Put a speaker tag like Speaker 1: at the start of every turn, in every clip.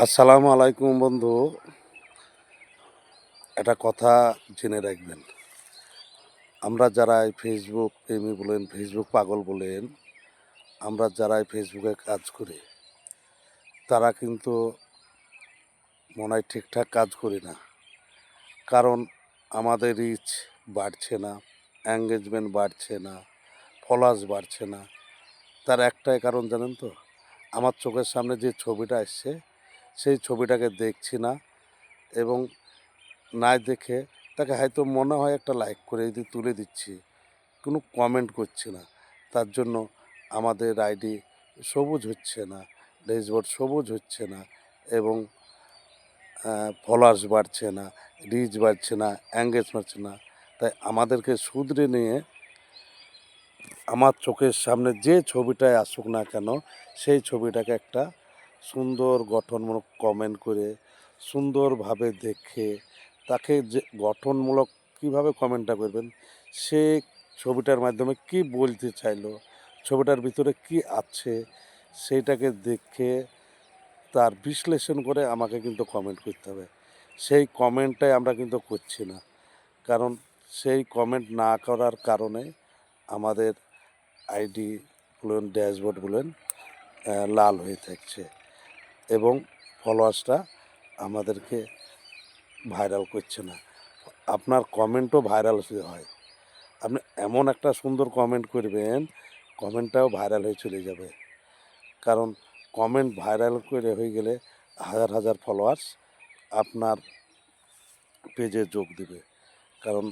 Speaker 1: আসসালামু আলাইকুম বন্ধু। একটা কথা জেনে রাখবেন। আমরা যারা ফেসবুক প্রেমী বলেন ফেসবুক পাগল বলেন, আমরা যারা এই ফেসবুকে কাজ করি, তারা কিন্তু মনে হয় ঠিকঠাক কাজ করি না। কারণ আমাদের রিচ বাড়ছে না এঙ্গেজমেন্ট বাড়ছে না ফলোয়ার্স বাড়ছে না। তার একটাই কারণ জানেন তো, আমার চোখের সামনে যে ছবিটা আসছে সেই ছবিটাকে দেখছি না এবং না দেখে তাকে হয়তো মনে হয় একটা লাইক করে যদি তুলে দিচ্ছি, কোনো কমেন্ট করছি না। তার জন্য আমাদের আইডি সবুজ হচ্ছে না ড্যাশবোর্ড সবুজ হচ্ছে না এবং ফলোয়ার্স বাড়ছে না রিচ বাড়ছে না অ্যাঙ্গেজ বাড়ছে না। তাই আমাদেরকে শুধরে নিয়ে আমার চোখের সামনে যে ছবিটায় আসুক না কেন, সেই ছবিটাকে একটা সুন্দর গঠনমূলক কমেন্ট করে, সুন্দরভাবে দেখে, তাকে যে গঠনমূলক কীভাবে কমেন্টটা করবেন, সে ছবিটার মাধ্যমে কি বলতে চাইলো, ছবিটার ভিতরে কি আছে, সেইটাকে দেখে তার বিশ্লেষণ করে আমাকে কিন্তু কমেন্ট করতে হবে। সেই কমেন্টটাই আমরা কিন্তু করছি না। কারণ সেই কমেন্ট না করার কারণে আমাদের আইডি বলুন ড্যাশবোর্ড বলুন লাল হয়ে থাকছে। এবং ফলোয়ার্সটা আমাদেরকে ভাইরাল করছে না। আপনার কমেন্টও ভাইরাল হয়। আপনি এমন একটা সুন্দর কমেন্ট করবেন কমেন্টটাও ভাইরাল হয়ে চলে যাবে। কারণ কমেন্ট ভাইরাল করে হয়ে গেলে হাজার হাজার ফলোয়ার্স আপনার পেজে যোগ দিবে। কারণ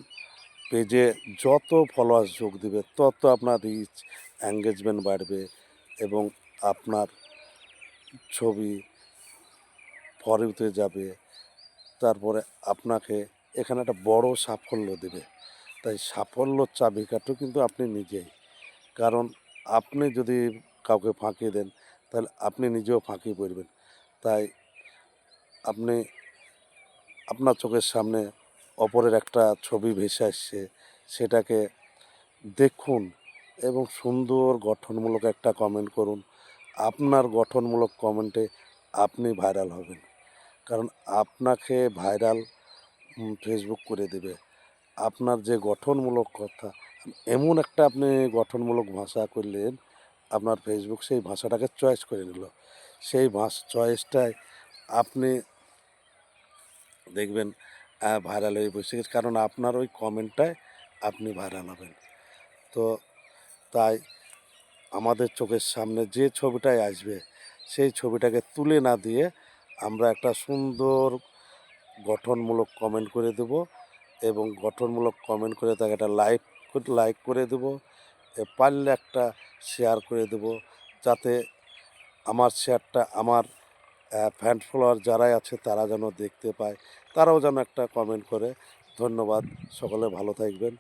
Speaker 1: পেজে যত ফলোয়ার্স যোগ দিবে, তত আপনার রিচ এঙ্গেজমেন্ট বাড়বে এবং আপনার ছবি ফরিতে যাবে, তারপরে আপনাকে এখানে একটা বড় সাফল্য দেবে। তাই সাফল্যর চাবিকাঠও কিন্তু আপনি নিজেই। কারণ আপনি যদি কাউকে ফাঁকি দেন, তাহলে আপনি নিজেও ফাঁকি পড়বেন। তাই আপনি আপনার চোখের সামনে অপরের একটা ছবি ভেসে আসছে, সেটাকে দেখুন এবং সুন্দর গঠনমূলক একটা কমেন্ট করুন। আপনার গঠনমূলক কমেন্টে আপনি ভাইরাল হবেন। কারণ আপনাকে ভাইরাল ফেসবুক করে দেবে। আপনার যে গঠনমূলক কথা, এমন একটা আপনি গঠনমূলক ভাষা করলেন, আপনার ফেসবুক সেই ভাষাটাকে চয়েস করে নিল। সেই ভাষ চয়েসটাই আপনি দেখবেন ভাইরাল হয়ে বসে গেছে। কারণ আপনার ওই কমেন্টটায় আপনি ভাইরাল হবেন। তো তাই আমাদের চোখের সামনে যে ছবিটাই আসবে, সেই ছবিটাকে তুলে না দিয়ে আমরা একটা সুন্দর গঠনমূলক কমেন্ট করে দেব এবং গঠনমূলক কমেন্ট করে তাকে একটা লাইক লাইক করে দেব পারলে একটা শেয়ার করে দেব, যাতে আমার শেয়ারটা আমার ফ্যান ফলোয়ার যারাই আছে তারা যেন দেখতে পায়, তারাও যেন একটা কমেন্ট করে। ধন্যবাদ, সকলে ভালো থাকবেন।